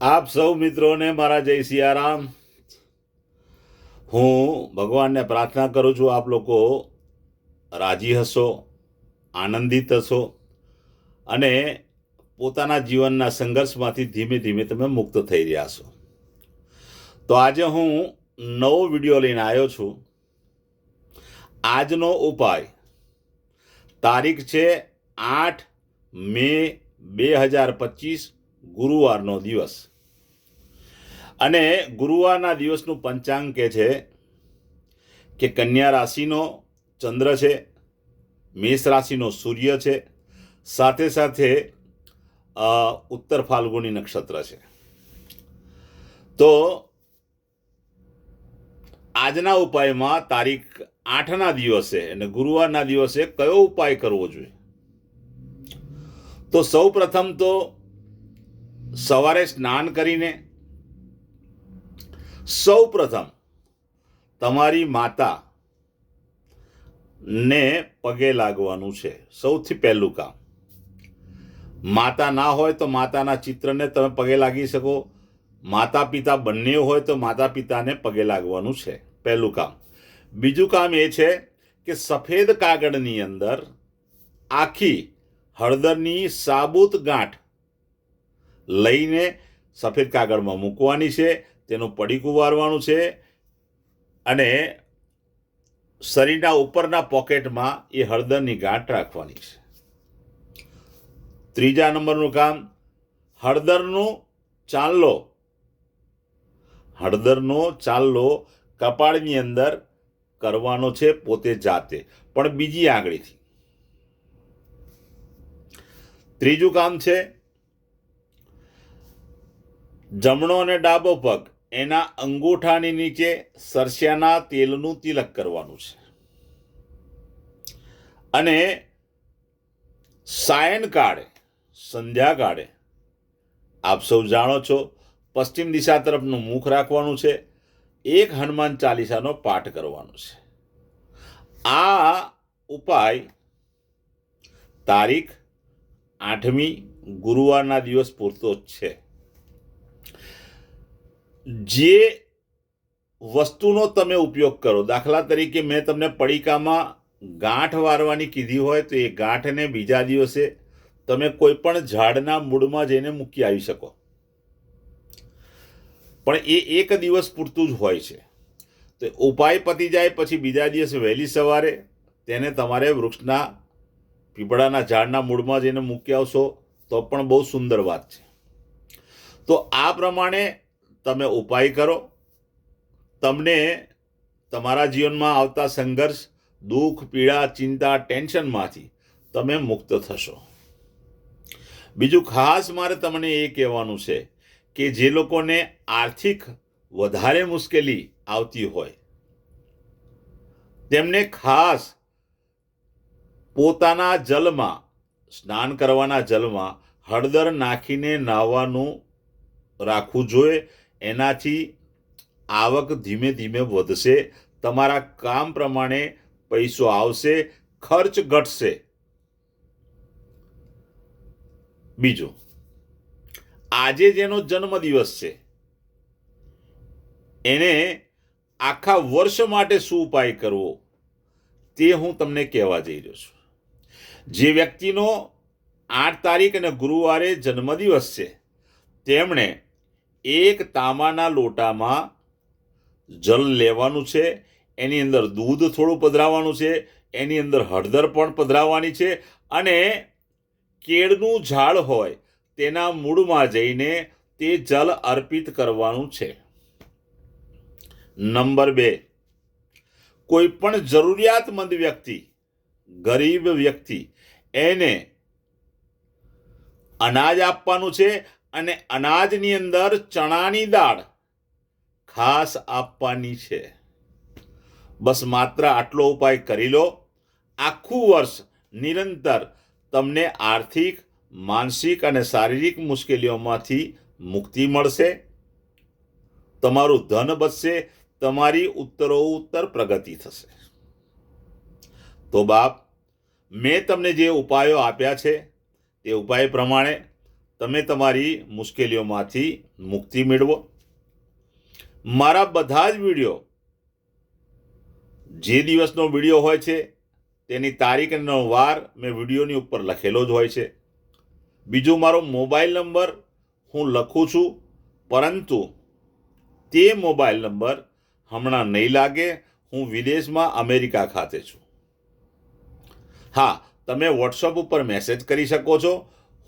આપ સૌ મિત્રોને મારા જય સિયારામ. હું ભગવાનને પ્રાર્થના કરું છું આપ લોકો રાજી હશો, આનંદિત હશો અને પોતાના જીવનના સંઘર્ષમાંથી ધીમે ધીમે તમે મુક્ત થઈ રહ્યા છો. તો આજે હું નવો વીડિયો લઈને આવ્યો છું. આજનો ઉપાય, તારીખ છે આઠ મે બે હજાર પચીસ ગુરુવારનો દિવસ. અને ગુરુવારના દિવસનું પંચાંગ કે છે કે કન્યા રાશિનો ચંદ્ર છે, મેષ રાશિનો સૂર્ય છે, સાથે સાથે ઉત્તર ફાલ્ગુની નક્ષત્ર છે. તો આજના ઉપાયમાં તારીખ આઠના દિવસે અને ગુરુવારના દિવસે કયો ઉપાય કરવો જોઈએ? તો સૌ પ્રથમ તો સવારે સ્નાન કરીને સૌ પ્રથમ તમારી માતા ને પગે લાગવાનું છે. સૌથી પહેલું કામ. માતા ના હોય તો માતાના ચિત્રને તમે પગે લાગી શકો. માતા પિતા બંને હોય તો માતા પિતાને પગે લાગવાનું છે. પહેલું કામ. બીજું કામ એ છે કે સફેદ કાગળની અંદર આખી હળદરની સાબુત ગાંઠ લઈને સફેદ કાગળમાં મૂકવાની છે, તેનું પડીકું વારવાનું છે અને શરીરના ઉપરના પોકેટમાં એ હળદરની ગાંઠ રાખવાની છે. ત્રીજા નંબરનું કામ, હળદરનું ચાંદલો. હળદરનો ચાંદલો કપાળની અંદર કરવાનો છે પોતે જાતે, પણ બીજી આંગળીથી. ત્રીજું કામ છે જમણો અને ડાબો પગ એના અંગૂઠાની નીચે સરસ્યાના તેલનું તિલક કરવાનું છે. અને સાયનકાળે, સંધ્યાકાળે, આપ સૌ જાણો છો, પશ્ચિમ દિશા તરફનું મુખ રાખવાનું છે, એક હનુમાન ચાલીસાનો પાઠ કરવાનો છે. આ ઉપાય તારીખ આઠમી ગુરુવારના દિવસ પૂરતો જ છે. જે વસ્તુનો તમે ઉપયોગ કરો. દાખલા તરીકે મેં તમને પડીકામાં ગાંઠ વારવાની કીધી હોય તો એ ગાંઠને બીજા દિવસે તમે કોઈ પણ ઝાડના મૂળમાં જઈને મૂકી આવી શકો. પણ એ એક દિવસ પૂરતું જ હોય છે. તો ઉપાય પતી જાય પછી બીજા દિવસે વહેલી સવારે તેને તમારે વૃક્ષના પીપળાના ઝાડના મૂળમાં જઈને મૂકી આવશો તો પણ બહુ સુંદર વાત છે. તો આ પ્રમાણે તમે ઉપાય કરો. તમને તમારા જીવનમાં આવતા સંઘર્ષ, દુઃખ, પીડા, ચિંતા, ટેન્શનમાંથી તમે મુક્ત થશો. બીજું ખાસ મારે તમને એ કહેવાનું છે કે જે લોકોને આર્થિક વધારે મુશ્કેલી આવતી હોય, તેમને ખાસ પોતાના જલમાં, સ્નાન કરવાના જલમાં હળદર નાખીને નાહવાનું રાખવું જોઈએ. એનાથી આવક ધીમે ધીમે વધશે, તમારા કામ પ્રમાણે પૈસો આવશે, ખર્ચ ઘટશે. બીજું, આજે જેનો જન્મદિવસ છે, એને આખા વર્ષ માટે શું ઉપાય કરવો, તે હું તમને કહેવા જઈ રહ્યો છું. જે વ્યક્તિનો આઠ તારીખ અને ગુરુવારે જન્મદિવસ છે, તેમણે એક તાંબાના લોટામાં જલ લેવાનું છે, એની અંદર દૂધ થોડું પધરાવવાનું છે, એની અંદર હળદર પણ પધરાવવાની છે અને કેળનું ઝાડ હોય તેના મૂળમાં જઈને તે જલ અર્પિત કરવાનું છે. નંબર બે, કોઈ પણ જરૂરિયાતમંદ વ્યક્તિ, ગરીબ વ્યક્તિ, એને અનાજ આપવાનું છે અને અનાજની અંદર ચણાની દાળ ખાસ આપવાની છે. બસ માત્ર આટલો ઉપાય કરી લો. આખું વર્ષ નિરંતર તમને આર્થિક, માનસિક અને શારીરિક મુશ્કેલીઓમાંથી મુક્તિ મળશે. તમારું ધન બચશે, તમારી ઉત્તરોત્તર પ્રગતિ થશે. તો બાપ, મેં તમને જે ઉપાયો આપ્યા છે, તે ઉપાય પ્રમાણે તમે તમારી મુશ્કેલીઓમાંથી મુક્તિ મેળવો. મારા બધા જ વીડિયો જે દિવસનો વીડિયો હોય છે, તેની તારીખ અને વાર મેં વિડીયોની ઉપર લખેલો જ હોય છે. બીજો મારો મોબાઈલ નંબર હું લખું છું, પરંતુ તે મોબાઈલ નંબર હમણાં નહીં લાગે, હું વિદેશમાં અમેરિકા ખાતે છું. હા, તમે વોટ્સઅપ ઉપર મેસેજ કરી શકો છો.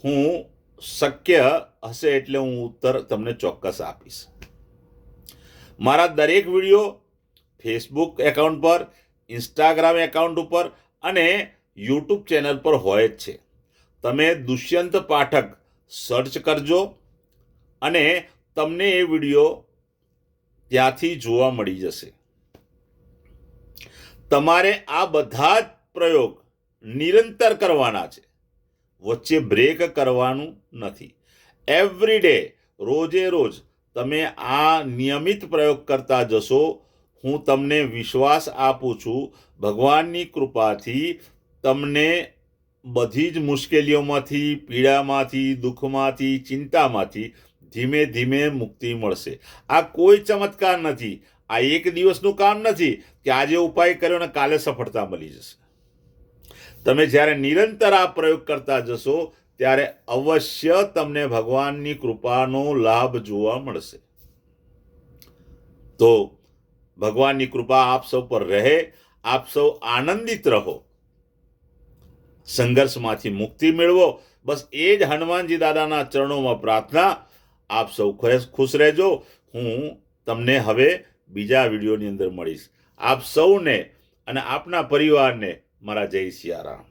હું શક્ય હશે એટલે હું ઉત્તર તમને ચોક્કસ આપીશ. મારા દરેક વીડિયો ફેસબુક એકાઉન્ટ પર ઇન્સ્ટાગ્રામ એકાઉન્ટ ઉપર અને યુટ્યુબ ચેનલ પર હોય જ છે. તમે દુષ્યંત પાઠક સર્ચ કરજો અને તમને એ વીડિયો ત્યાંથી જોવા મળી જશે. તમારે આ બધા જ પ્રયોગ નિરંતર કરવાના છે. વચ્ચે બ્રેક કરવાનું નથી. એવરી ડે રોજે રોજ તમે આ નિયમિત પ્રયોગ કરતા જશો. હું તમને વિશ્વાસ આપું છું. ભગવાનની કૃપાથી તમને બધી જ મુશ્કેલીઓમાંથી, પીડામાંથી, દુઃખમાંથી, ચિંતામાંથી ધીમે ધીમે મુક્તિ મળશે. આ કોઈ ચમત્કાર નથી. આ એક દિવસનું કામ નથી કે આજે ઉપાય કર્યો ને કાલે સફળતા મળી જશે. તમે જ્યારે નિરંતર આ પ્રયોગ કરતા જશો, ત્યારે અવશ્ય તમને ભગવાનની કૃપાનો લાભ જોવા મળશે. તો ભગવાનની કૃપા આપ સૌ પર રહે, આપ સૌ આનંદિત રહો. સંઘર્ષમાંથી મુક્તિ મેળવો. બસ એ જ હનુમાનજી દાદાના ચરણોમાં પ્રાર્થના. આપ સૌ ખુશ રહેજો. હું તમને હવે બીજા વિડીયોની અંદર મળીશ. આપ સૌને અને આપના પરિવારને મારા જય સિયારામ